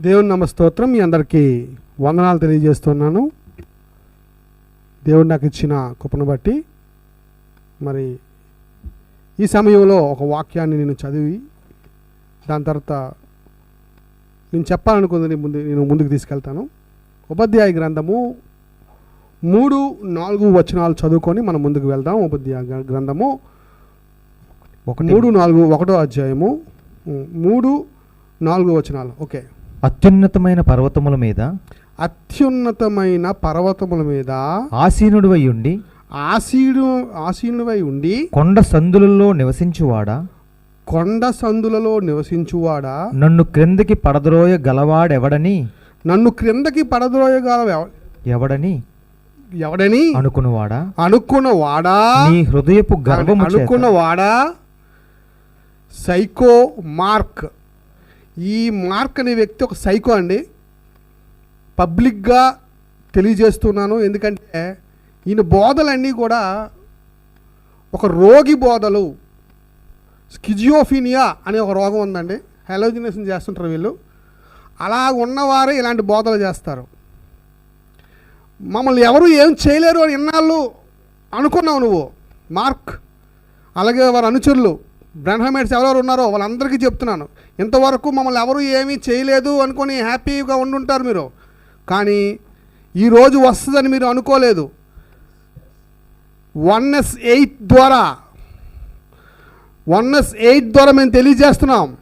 దేవుని నమస్తోత్రం మీ అందరికీ వందనాలు తెలియజేస్తున్నాను. దేవుడు నాకు ఇచ్చిన కృపను బట్టి మరి ఈ సమయంలో ఒక వాక్యాన్ని నేను చదివి దాని తర్వాత నేను చెప్పాలనుకుంది ముందు నేను ముందుకు తీసుకెళ్తాను. ఉపాధ్యాయ గ్రంథము మూడు నాలుగు వచనాలు చదువుకొని మనం ముందుకు వెళ్దాం. ఉపాధ్యాయ గ్ర- గ్రంథము ఒకటి. మూడు నాలుగు ఒకటో అధ్యాయము మూడు నాలుగు వచనాలు. ఓకే. అత్యున్నతమైన పర్వతముల మీద అత్యున్నతమైన పర్వతముల మీద ఆసీనుడివై ఉండి ఆసీడు ఆసీనువై ఉండి కొండ సందులలో నివసించువాడా? కొండ సందులలో నివసించువాడా? నన్ను క్రిందకి పడద్రోయ గలవాడెవడని? నన్ను క్రిందకి పడద్రోయగల ఎవ- ఎవడని? ఎవడని? అనుకునివాడా? అనుకున్న వాడా నీ హృదయపు గర్వము చేత అనుకున్న వాడా సైకో మార్క్. ఈ మార్క్ అనే వ్యక్తి ఒక సైకో అండి. పబ్లిక్గా తెలియజేస్తున్నాను. ఎందుకంటే ఈయన బోధలన్నీ కూడా ఒక రోగి బోధలు. స్కిజియోఫీనియా అనే ఒక రోగం ఉందండి. హెలోజినేషన్ చేస్తుంటారు వీళ్ళు. అలా ఉన్నవారే ఇలాంటి బోధలు చేస్తారు. మమ్మల్ని ఎవరు ఏం చేయలేరు అని ఇన్నాళ్ళు అనుకున్నావు నువ్వు. మార్క్. అలాగే వారి అనుచరులు. బ్రహ్మమేట్స్ ఎవరెవరు ఉన్నారో వాళ్ళందరికీ చెప్తున్నాను. ఇంతవరకు మమ్మల్ని ఎవరు ఏమీ చేయలేదు అనుకొని హ్యాపీగా ఉండుంటారు మీరు. కానీ ఈరోజు వస్తుందని మీరు అనుకోలేదు. వన్ ఎస్ ఎయిట్ ద్వారా వన్ ఎస్ ఎయిట్ ద్వారా మేము తెలియజేస్తున్నాం.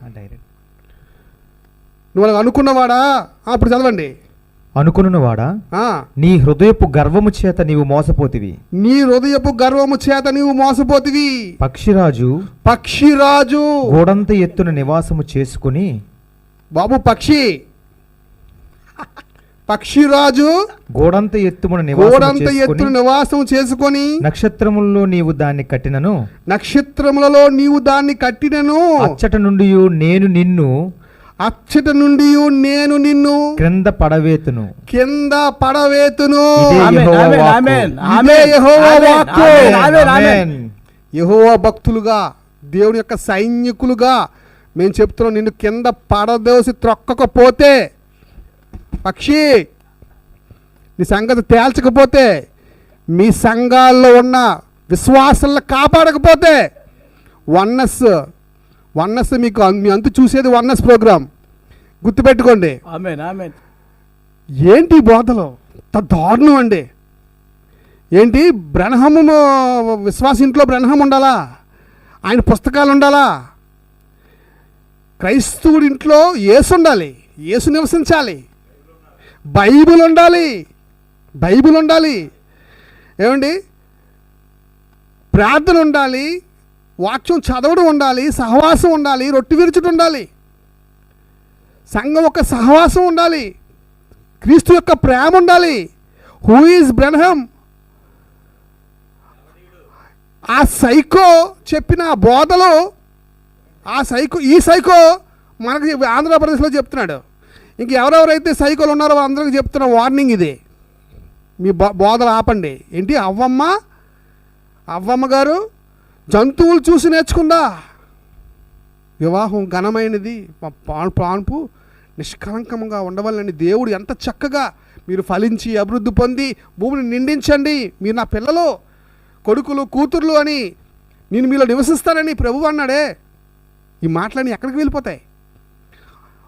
నువ్వు అనుకున్నవాడా? ఆ, ఇప్పుడు చదవండి. అనుకునివాడా నీ హృదయపు గర్వము చేత నీవు మోసపోతివి. నీ హృదయపు గర్వము చేత నీవు మోసపోతివి. పక్షిరాజు పక్షిరాజు. గోడంత ఎత్తున నివాసము చేసుకుని బాబు పక్షి. పక్షిరాజు. గోడంత ఎత్తుమున గోడంత ఎత్తున నివాసం చేసుకొని నక్షత్రముల్లో నీవు దాన్ని కట్టినను. నక్షత్రములలో నీవు దాన్ని కట్టినను. అచ్చట నుండి నేను నిన్ను అచ్చట నుండి నేను నిన్ను. క్రింద పడవేతును. కింద పడవేతును. యెహోవా భక్తులుగా దేవుని యొక్క సైనికులుగా మేము చెప్తున్నాం నిన్ను కింద పడదోసి త్రొక్కకపోతే పక్షి నీ సంగతి తేల్చకపోతే మీ సంఘాల్లో ఉన్న విశ్వాసాలను కాపాడకపోతే వన్నెస్ వన్నెస్ మీకు మీ అంతు చూసేది వన్నెస్ ప్రోగ్రాం గుర్తుపెట్టుకోండి. ఏంటి బోధలు? దారుణం అండి. ఏంటి? బ్రహ్మము విశ్వాస ఇంట్లో బ్రహ్మం ఉండాలా? ఆయన పుస్తకాలు ఉండాలా? క్రైస్తవుడి ఇంట్లో యేసు ఉండాలి. యేసు నివసించాలి. బైబిల్ ఉండాలి. బైబిల్ ఉండాలి. ఏమండి? ప్రార్థన ఉండాలి. వాక్యం చదవడం ఉండాలి సహవాసం ఉండాలి రొట్టి విరుచుట ఉండాలి. సంఘం యొక్క సహవాసం ఉండాలి. క్రీస్తు యొక్క ప్రేమ ఉండాలి. హూ ఈజ్ బ్రహ్మం ఆ సైకో చెప్పిన ఆ బోధలో ఆ సైకో ఈ సైకో మనకి ఆంధ్రప్రదేశ్లో చెప్తున్నాడు. ఇంక ఎవరెవరైతే సైకోలు ఉన్నారో వాళ్ళందరికీ చెప్తున్న వార్నింగ్ ఇది. మీ బో బోధలు ఆపండి. ఏంటి? అవ్వమ్మ అవ్వమ్మ గారు జంతువులు చూసి నేర్చుకుందా? వివాహం ఘనమైనది. పాన్పు నిష్కలంకంగా ఉండవాలని దేవుడు ఎంత చక్కగా మీరు ఫలించి అభివృద్ధి పొంది భూమిని నిండించండి. మీరు నా పిల్లలు కొడుకులు కూతుర్లు అని నేను మీలో నివసిస్తానని ప్రభు అన్నాడే. ఈ మాటలన్నీ ఎక్కడికి వెళ్ళిపోతాయి?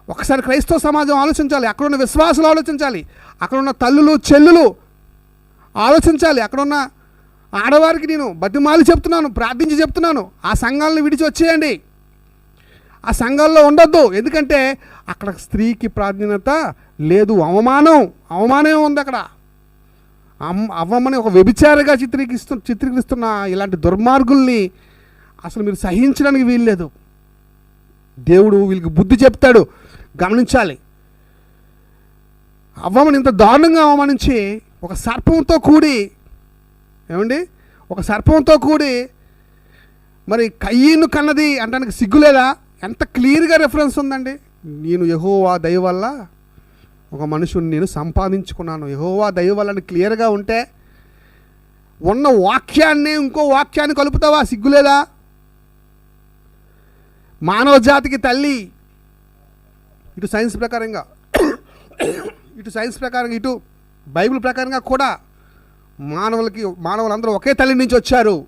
ఒకసారి క్రైస్తవ సమాజం ఆలోచించాలి. అక్కడున్న విశ్వాసాలు విశ్వాసులు ఆలోచించాలి. అక్కడున్న తల్లులు చెల్లులు ఆలోచించాలి. అక్కడున్న ఆడవారికి నేను బతిమాలి చెప్తున్నాను ప్రార్థించి చెప్తున్నాను. ఆ సంఘాలను విడిచి వచ్చేయండి. ఆ సంఘాల్లో ఉండొద్దు. ఎందుకంటే అక్కడ స్త్రీకి ప్రాధాన్యత లేదు అవమానం అవమానం ఉంది అక్కడ. అవ్వమని అవ్వమ్మని ఒక వ్యభిచారిగా చిత్రీకరిస్తు చిత్రీకరిస్తున్న ఇలాంటి దుర్మార్గుల్ని అసలు మీరు సహించడానికి వీల్లేదు. దేవుడు వీళ్ళకి బుద్ధి చెప్తాడు. గమనించాలి. అవ్వమని ఇంత దారుణంగా అవమానించి ఒక సర్పంతో కూడి ఏమండి? ఒక సర్పంతో కూడి మరి కయ్యను కన్నది అంటానికి సిగ్గులేదా ఎంత క్లియర్గా రెఫరెన్స్ ఉందండి? నేను యహోవా దయ వల్ల ఒక మనుషుని నేను సంపాదించుకున్నాను. యహోవా దయ వల్ల క్లియర్గా ఉంటే ఉన్న వాక్యాన్ని ఇంకో వాక్యాన్ని కలుపుతావా? సిగ్గులేదా మానవ జాతికి తల్లి ఇటు సైన్స్ ప్రకారంగా ఇటు సైన్స్ ప్రకారం ఇటు బైబిల్ ప్రకారంగా కూడా మానవులకి మానవులందరూ ఒకే తల్లి నుంచి వచ్చారు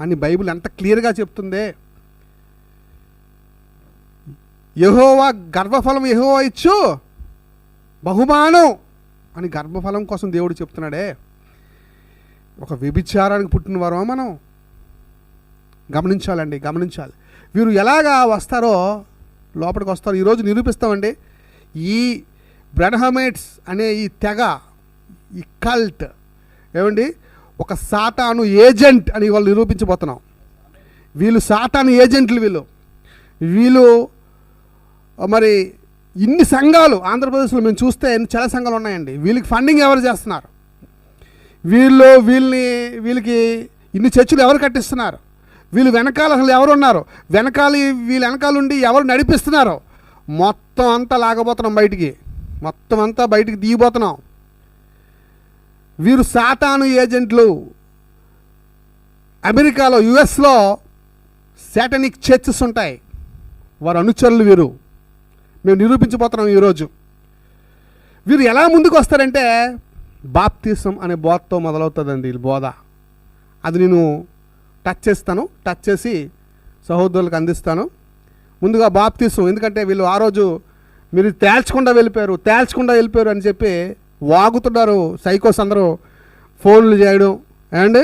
అని బైబిల్ ఎంత క్లియర్గా చెప్తుందే. యహోవా గర్భఫలం యహోవా ఇచ్చు బహుమానం అని గర్భఫలం కోసం దేవుడు చెప్తున్నాడే. ఒక వ్యభిచారానికి పుట్టిన వారమా మనం? గమనించాలండి గమనించాలి. వీరు ఎలాగా వస్తారో లోపలికి వస్తారు. ఈరోజు నిరూపిస్తామండి. ఈ బ్రెడహమేట్స్ అనే ఈ తెగ ఈ కల్ట్ ఏమండి? ఒక సాతాను ఏజెంట్ అని వాళ్ళు నిరూపించబోతున్నాం. వీళ్ళు సాతాను ఏజెంట్లు వీళ్ళు. వీళ్ళు మరి ఇన్ని సంఘాలు ఆంధ్రప్రదేశ్లో మేము చూస్తే ఎన్ని చాలా సంఘాలు ఉన్నాయండి. వీళ్ళకి ఫండింగ్ ఎవరు చేస్తున్నారు? వీళ్ళు వీళ్ళని వీళ్ళకి ఇన్ని చర్చలు ఎవరు కట్టిస్తున్నారు? వీళ్ళు వెనకాల అసలు ఎవరు ఉన్నారు వెనకాల వీళ్ళ వెనకాల ఉండి ఎవరు నడిపిస్తున్నారు? మొత్తం అంతా లాగబోతున్నాం బయటికి. మొత్తం అంతా బయటికి దిగిపోతున్నాం. వీరు సాతాను ఏజెంట్లు. అమెరికాలో యుఎస్లో శాటనిక్ చర్చెస్ ఉంటాయి. వారు అనుచరులు వీరు. మేము నిరూపించబోతున్నాం ఈరోజు వీరు ఎలా ముందుకు వస్తారంటే బాప్తీసం అనే బోధతో మొదలవుతుందండి ఈ బోధ. అది నేను టచ్ చేస్తాను టచ్ చేసి సహోదరులకు అందిస్తాను. ముందుగా బాప్తీసం ఎందుకంటే వీళ్ళు ఆ రోజు మీరు తేల్చకుండా వెళ్ళిపోయారు తేల్చకుండా వెళ్ళిపోయారు అని చెప్పి వాగుతున్నారు సైకోస్ అందరూ. ఫోన్లు చేయడం అండ్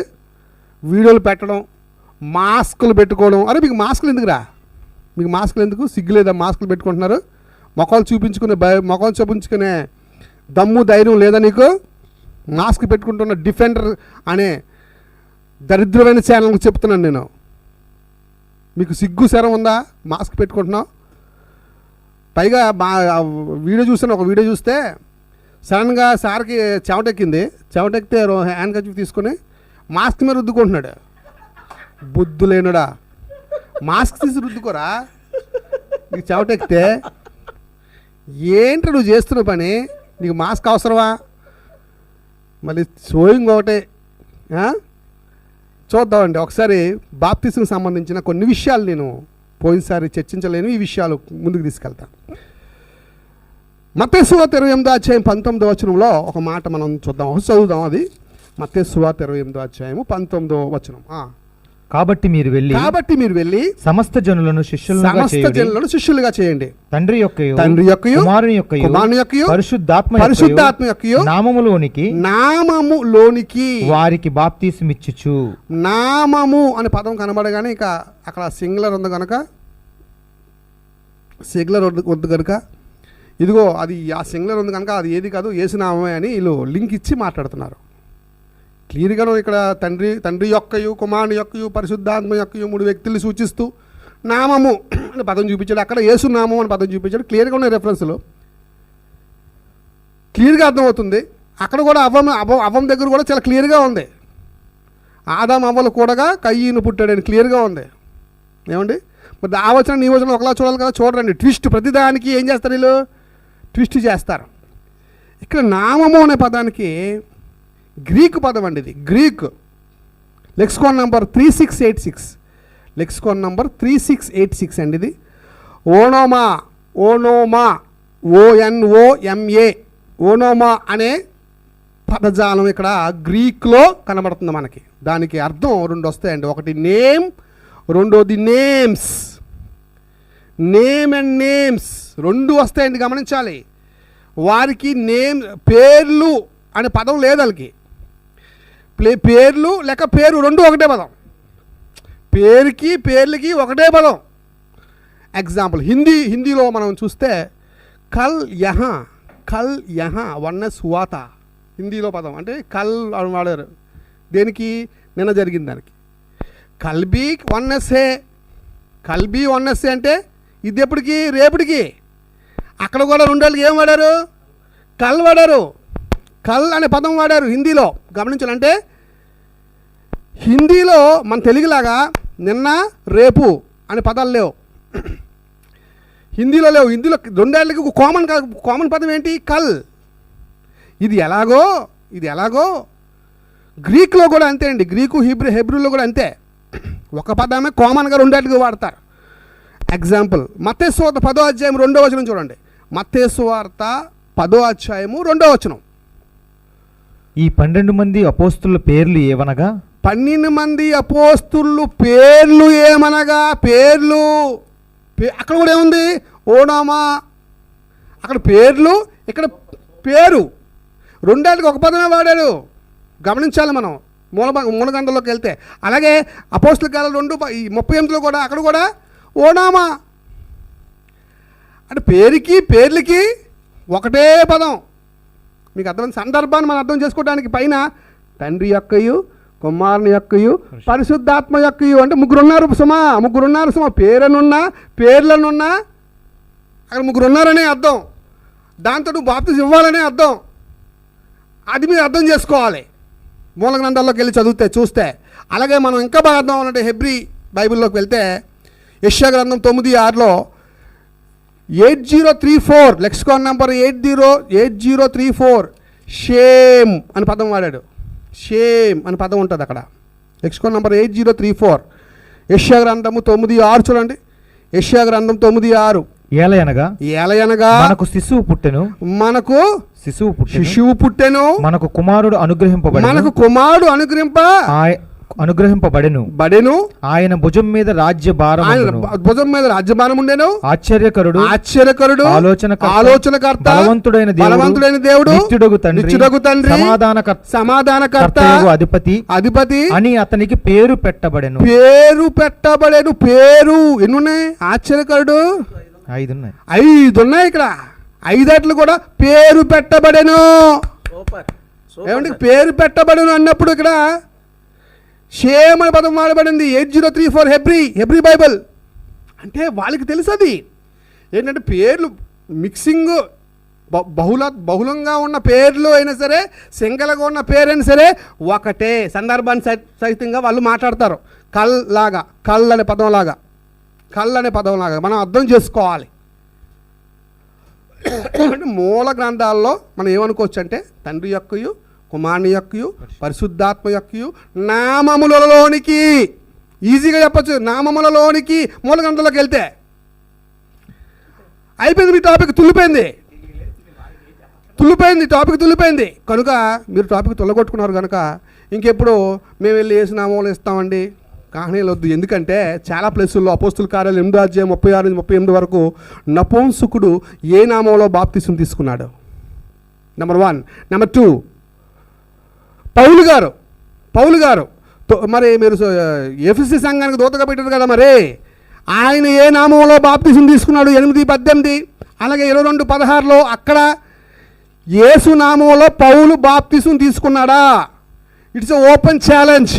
వీడియోలు పెట్టడం మాస్కులు పెట్టుకోవడం. అరే మీకు మాస్కులు ఎందుకురా? మీకు మాస్కులు ఎందుకు? సిగ్గు లేదా? మాస్కులు పెట్టుకుంటున్నారు. మొఖాలు చూపించుకునే భయ మొఖాలు చూపించుకునే దమ్ము ధైర్యం లేదా నీకు? మాస్క్ పెట్టుకుంటున్న డిఫెండర్ అనే దరిద్రమైన ఛానల్కి చెప్తున్నాను నేను. మీకు సిగ్గు శరం ఉందా? మాస్క్ పెట్టుకుంటున్నావు? పైగా మా వీడియో చూసాను ఒక వీడియో చూస్తే సడన్గా సార్కి చెమటెక్కింది. చెమటెక్కితే హ్యాండ్ కచ్చి తీసుకొని మాస్క్ మీద రుద్దుకుంటున్నాడు. బుద్ధు లేనుడా మాస్క్ తీసి రుద్దుకోరా? నీకు చెమటెక్కితే ఏంటి నువ్వు చేస్తున్న పని? నీకు మాస్క్ అవసరమా? మళ్ళీ షోయింగ్ ఒకటే. చూద్దామండి. ఒకసారి బాప్తిస్కి సంబంధించిన కొన్ని విషయాలు నేను పోయినసారి చర్చించలేను. ఈ విషయాలు ముందుకు తీసుకెళ్తాను మత్తేశ్వ ఇరవై ఎనిమిదో అధ్యాయం పంతొమ్మిదో వచనంలో ఒక మాట మనం చూద్దాం చదువుదాం అది. మత్తేశ్వ ఇరవై ఎనిమిదో అధ్యాయము పంతొమ్మిదో వచనం. కాబట్టి మీరు వెళ్ళి కాబట్టి మీరు వెళ్ళి సమస్త జనులను శిష్యులుగా సమస్త జనులను శిష్యులుగా చేయండి. తండ్రి యొక్క తండ్రి యొక్కయు కుమారుని యొక్క కుమారుని యొక్కయు పరిశుద్ధాత్మ పరిశుద్ధాత్మ యొక్కయు నామములోనికి నామములోనికి వారికి బాప్తీసమిచ్చుచు. నామము అనే పదం కనబడగానే ఇక అక్కడ సింగులర్ ఉంది కనుక సింగులర్ వద్దు వద్దు కనుక ఇదిగో అది ఆ సింగులర్ ఉంది కనుక అది ఏది కాదు ఏసునామే అని వీళ్ళు లింక్ ఇచ్చి మాట్లాడుతున్నారు. క్లియర్గాను ఇక్కడ తండ్రి తండ్రి యొక్కయు కుమారుని యొక్కయు పరిశుద్ధాత్మ యొక్కయు మూడు వ్యక్తుల్ని సూచిస్తూ నామము అని పదం చూపించాడు. అక్కడ యేసు నామం అని పదం చూపించాడు. క్లియర్గా ఉన్నాయి రెఫరెన్స్లో క్లియర్గా అర్థమవుతుంది. అక్కడ కూడా అవ్వం అవ్వం అవ్వం దగ్గర కూడా చాలా క్లియర్గా ఉంది. ఆదాం అవ్వలు కూడగా కయ్యను పుట్టాడని క్లియర్గా ఉంది. ఏమండి? మరి ఆ వచనం ఈ వచనం ఒకలా చూడాలి కదా చూడరండి. ట్విస్ట్ ప్రతిదానికి ఏం చేస్తారు వీళ్ళు? ట్విస్ట్ చేస్తారు. ఇక్కడ నామము అనే పదానికి గ్రీక్ పదం అండి ఇది. Greek. Lexicon number three six eight six. Lexicon number three six eight six అండి ఇది. ఓనోమా ఓనోమా ఓఎన్ఓఎంఏ ఓనోమా అనే పదజాలం ఇక్కడ గ్రీక్లో కనబడుతుంది మనకి. దానికి అర్థం రెండు వస్తాయండి. ఒకటి నేమ్ రెండోది నేమ్స్. Name and names. రెండు వస్తాయండి గమనించాలి. వారికి నేమ్ పేర్లు అనే పదం లేదు వాళ్ళకి. ప్లే పేర్లు లేక పేరు రెండు ఒకటే పదం. పేరుకి పేర్లకి ఒకటే పదం. ఎగ్జాంపుల్ హిందీ హిందీలో మనం చూస్తే కల్ యహ కల్ యహ వన్నెస్ సువాత. హిందీలో పదం. అంటే కల్ అని వాడారు. దేనికి? నిన్న జరిగింది దానికి. కల్బీ వన్నెస్సే కల్బీ వన్నెస్సే అంటే ఇది ఎప్పటికి? రేపటికి. అక్కడ కూడా రెండేళ్ళకి ఏం వాడారు? కల్ వాడారు. కల్ అనే పదం వాడారు హిందీలో. గమనించాలంటే హిందీలో మన తెలుగులాగా నిన్న రేపు అనే పదాలు లేవు. హిందీలో లేవు. హిందీలో రెండేళ్ళకి కామన్ కామన్ పదం ఏంటి? కల్. ఇది ఎలాగో ఇది ఎలాగో గ్రీక్లో కూడా అంతే అండి. గ్రీకు హిబ్రూ హెబ్రూలో కూడా అంతే. ఒక పదమే కామన్గా రెండేళ్ళకి వాడతారు. ఎగ్జాంపుల్ మతేశ్వత పదో అధ్యాయం రెండో వచనం చూడండి. మత్తేశ్వార్త పదో అధ్యాయము రెండో వచనం. ఈ పన్నెండు మంది అపోస్తుల పేర్లు ఏవనగా పన్నెండు మంది అపోస్తులు పేర్లు ఏమనగా? పేర్లు అక్కడ కూడా ఏముంది? ఓనామా. అక్కడ పేర్లు ఇక్కడ పేరు. రెండేళ్ళకి ఒక పదమే వాడాడు గమనించాలి మనం. మూల మూలగంధంలోకి వెళ్తే. అలాగే అపోస్తుల కాలం రెండు ముప్పై ఎనిమిదిలో కూడా అక్కడ కూడా ఓనామా. అంటే పేరుకి పేర్లకి ఒకటే పదం. మీకు అర్థం సందర్భాన్ని మనం అర్థం చేసుకోవడానికి పైన తండ్రి యొక్కయు కుమారుని యొక్కయు పరిశుద్ధాత్మ యొక్కయు అంటే ముగ్గురు ఉన్నారు సుమా ముగ్గురు ఉన్నారు సుమా. పేరనున్నా పేర్లనున్నా అక్కడ ముగ్గురు ఉన్నారనే అర్థం. దాంతో నువ్వు బాప్తిజం ఇవ్వాలనే అర్థం. అది మీరు అర్థం చేసుకోవాలి. మూల గ్రంథాల్లోకి వెళ్ళి చదివితే చూస్తే. అలాగే మనం ఇంకా బాగా అర్థం అవ్వాలంటే హెబ్రి బైబిల్లోకి వెళ్తే యశ్యా గ్రంథం తొమ్మిది ఆరులో eight zero three four lexicon number eight zero eight zero three four. Shame అని పదం వాడాడు. షేమ్ అని పదం ఉంటుంది అక్కడ. Lexicon number eight zero three four. యష్యా గ్రంథము తొమ్మిది ఆరు చూడండి. యష్యా గ్రంథం తొమ్మిది ఆరు. ఏలయనగా? ఏలయనగా? మనకు శిశువు పుట్టెను. మనకు శిశువు పుట్టెను. శిశువు పుట్టెను. మనకు కుమారుడు అనుగ్రహింపబడెను. మనకు కుమారుడు అనుగ్రహింప అనుగ్రహింపబడెను. బడెను. ఆయన భుజం మీద రాజ్య భారం ఆయన భుజం మీద రాజ్యభారం ఉండేను. ఆశ్చర్యకరుడు ఆశ్చర్యకరుడు ఆలోచనకర్త, ఆలోచనకర్త బలవంతుడైన దేవుడు, బలవంతుడైన దేవుడు నిత్యుడగు తండ్రి, నిత్యుడగు తండ్రి సమాధానకర్త, సమాధానకర్త అధిపతి అధిపతి అని అతనికి పేరు పెట్టబడెను. పేరు పెట్టబడేను. పేరు ఎన్ని ఉన్నాయి ఆశ్చర్యకరుడు. ఐదు ఉన్నాయి ఐదు ఉన్నాయి ఇక్కడ. ఐదట్లు కూడా పేరు పెట్టబడెను. సూపర్ ఏమంటే పేరు పెట్టబడను అన్నప్పుడు ఇక్కడ షేమ్ అనే పదం వాడబడింది. Eight zero three four Hebrew Hebrew Bible. అంటే వాళ్ళకి తెలుసు అది ఏంటంటే పేర్లు మిక్సింగ్ బ- బహుళ బహుళంగా ఉన్న పేర్లు అయినా సరే సింగల్గా ఉన్న పేరైనా సరే ఒకటే సందర్భాన్ని సై- సహితంగా వాళ్ళు మాట్లాడతారు. కల్ లాగా కల్ అనే పదం లాగా. కల్ అనే పదం లాగా. మనం అర్థం చేసుకోవాలి. మూల గ్రంథాల్లో మనం ఏమనుకోవచ్చు అంటే తండ్రి యొక్కయు కుమారుని యొక్కయు పరిశుద్ధాత్మ యొక్కయు నామములలోనికి ఈజీగా చెప్పచ్చు. నామములలోనికి మూలగంటలోకి వెళ్తే. అయిపోయింది మీ టాపిక్ తుల్లిపోయింది. తుల్లిపోయింది టాపిక్ తుల్లిపోయింది. కనుక మీరు టాపిక్ తుల్లగొట్టుకున్నారు కనుక ఇంకెప్పుడు మేము వెళ్ళి వేసి నామములు ఇస్తామండి. కాహనీలు వద్దు. ఎందుకంటే చాలా ప్లేసుల్లో అపోస్తుల కార్యాలు ఎనిమిదో అధ్యాయం ముప్పై ఆరు నుంచి ముప్పై ఎనిమిది వరకు నపుంసుకుడు ఏ నామంలో బాప్తిసం తీసుకున్నాడు? నెంబర్ వన్ నెంబర్ టూ పౌలు గారు పౌలు గారు తో- మరి మీరు ఎఫ్సి సంఘానికి దూతగా పెట్టారు కదా మరి ఆయన ఏ నామంలో బాప్తిసం తీసుకున్నాడు? ఎనిమిది పద్దెనిమిది అలాగే ఇరవై రెండు పదహారులో అక్కడ యేసు నామంలో పౌలు బాప్తిసం తీసుకున్నాడా? ఇట్స్ ఓపెన్ ఛాలెంజ్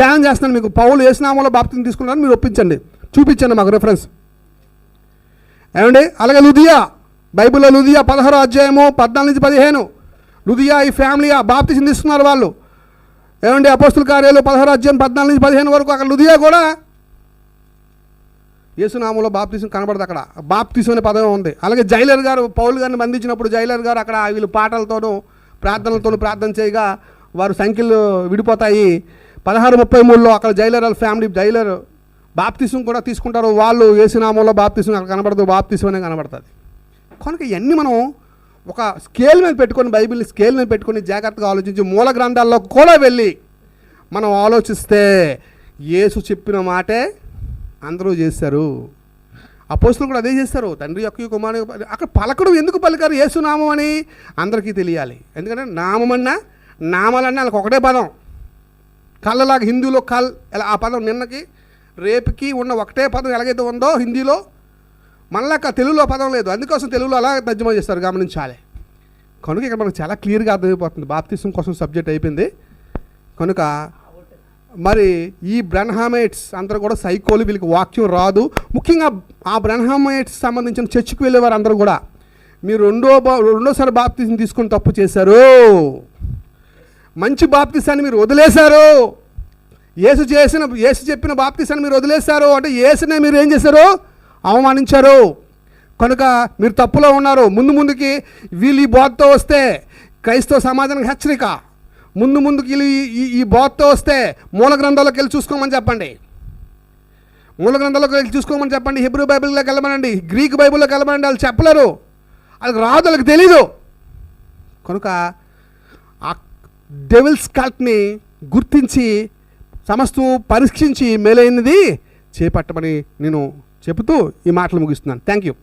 ఛాలెంజ్ చేస్తున్నాను మీకు. పౌలు ఏసు నామంలో బాప్తిసం తీసుకున్నాడు మీరు ఒప్పించండి. చూపించండి మాకు రెఫరెన్స్ ఏమండి? అలాగే లుదియా బైబిల్లో లుదియా పదహారో అధ్యాయము పద్నాలుగు నుంచి పదిహేను. లుదియా ఈ ఫ్యామిలీ ఆ బాప్తి తీసుకున్నారు వాళ్ళు. ఏమండి అపోస్తుల కార్యాలు పదహారు అధ్యాయం పద్నాలుగు నుంచి పదిహేను వరకు అక్కడ లుదియా కూడా? యేసునామంలో బాప్తీసం కనబడదు అక్కడ. బాప్తిసం అనే పదమే ఉంది. అలాగే జైలర్ గారు పౌలు గారిని బంధించినప్పుడు జైలర్ గారు అక్కడ వీళ్ళు పాటలతోనూ ప్రార్థనలతోనూ ప్రార్థన చేయగా వారు సంఖ్యలు విడిపోతాయి. పదహారు ముప్పై మూడులో అక్కడ జైలర్ వాళ్ళ ఫ్యామిలీ జైలర్ బాప్తీసం కూడా తీసుకుంటారు. వాళ్ళు యేసునామంలో బాప్తీసం అక్కడ కనబడదు బాప్తిసం అనే కనబడుతుంది. కనుక ఇవన్నీ మనం ఒక స్కేల్ మీద పెట్టుకొని బైబిల్ స్కేల్ మీద పెట్టుకొని జాగ్రత్తగా ఆలోచించి మూల గ్రంథాల్లో కూడా వెళ్ళి మనం ఆలోచిస్తే యేసు చెప్పిన మాటే అందరూ చేశారు అపోస్తులు కూడా అదే చేస్తారు. తండ్రి యొక్క కుమారు అక్కడ పలకడం ఎందుకు పలికారు యేసు నామం అని అందరికీ తెలియాలి. ఎందుకంటే నామమన్నా నామాలన్నా వాళ్ళకి ఒకటే పదం. కళ్ళలాగా హిందీలో కల్ ఆ పదం నిన్నకి రేపుకి ఉన్న ఒకటే పదం ఎలాగైతే ఉందో హిందీలో మళ్ళా క- తెలుగులో పదం లేదు. అందుకోసం తెలుగులో అలా తర్జుమా చేస్తారు గమనించాలి. కనుక ఇక్కడ మనకు చాలా క్లియర్గా అర్థమైపోతుంది. బాప్తిసం కోసం సబ్జెక్ట్ అయిపోయింది. కనుక మరి ఈ బ్రహ్మేట్స్ అందరూ కూడా సైకోలు వీళ్ళకి వాక్యం రాదు. ముఖ్యంగా ఆ బ్రహ్మేట్స్ సంబంధించిన చర్చికి వెళ్ళేవారు అందరూ కూడా మీరు రెండో బా- రెండోసారి బాప్తిసం తీసుకుని తప్పు చేశారు. మంచి బాప్తిసాన్ని మీరు వదిలేశారు. యేసు చేసిన యేసు చెప్పిన బాప్తిసాన్ని మీరు వదిలేశారు. అంటే యేసునే మీరు ఏం చేశారు? అవమానించారు. కనుక మీరు తప్పులో ఉన్నారు. ముందు ముందుకి వీళ్ళు ఈ బోధతో వస్తే క్రైస్తవ సమాజానికి హెచ్చరిక. ముందు ముందుకి వీళ్ళు ఈ- ఈ బోత్తో బోధతో వస్తే మూల గ్రంథాలకు వెళ్ళి చూసుకోమని చెప్పండి. మూల గ్రంథాలకు వెళ్ళి చూసుకోమని చెప్పండి. హిబ్రూ బైబిల్లోకి వెళ్ళమనండి. గ్రీక్ బైబిల్లోకి వెళ్ళమనండి. వాళ్ళు చెప్పలేరు. వాళ్ళకి రాదు వాళ్ళకి తెలీదు. కనుక ఆ డెవిల్స్ కల్ట్ని గుర్తించి సమస్తం పరీక్షించి మేలైనది చేపట్టమని నేను చెబుతూ ఈ మాటలు ముగిస్తున్నాను. Thank you